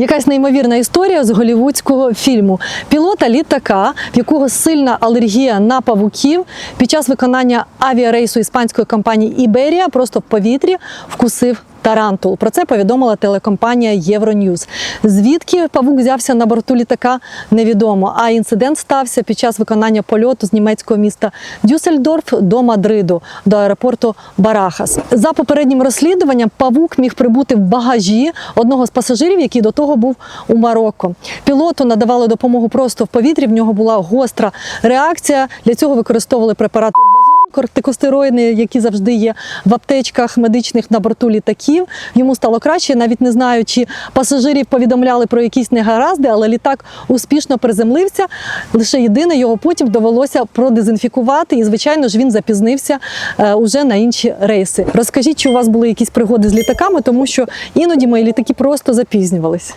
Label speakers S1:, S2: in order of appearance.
S1: Якась неймовірна історія з голівудського фільму. Пілота літака, в якого сильна алергія на павуків, під час виконання авіарейсу іспанської компанії Іберія просто в повітрі вкусив. Тарантул про це повідомила телекомпанія Euronews. Звідки павук взявся на борту літака, невідомо. А інцидент стався під час виконання польоту з німецького міста Дюссельдорф до Мадриду, до аеропорту Барахас. За попереднім розслідуванням, павук міг прибути в багажі одного з пасажирів, який до того був у Марокко. Пілоту надавали допомогу просто в повітрі. В нього була гостра реакція. Для цього використовували препарат кортикостероїди, які завжди є в аптечках медичних на борту літаків. Йому стало краще. Навіть не знаю, чи пасажирів повідомляли про якісь негаразди, але літак успішно приземлився. Лише єдине його потім довелося продезінфікувати, і звичайно ж він запізнився е, уже на інші рейси. Розкажіть, чи у вас були якісь пригоди з літаками, тому що іноді мої літаки просто запізнювалися.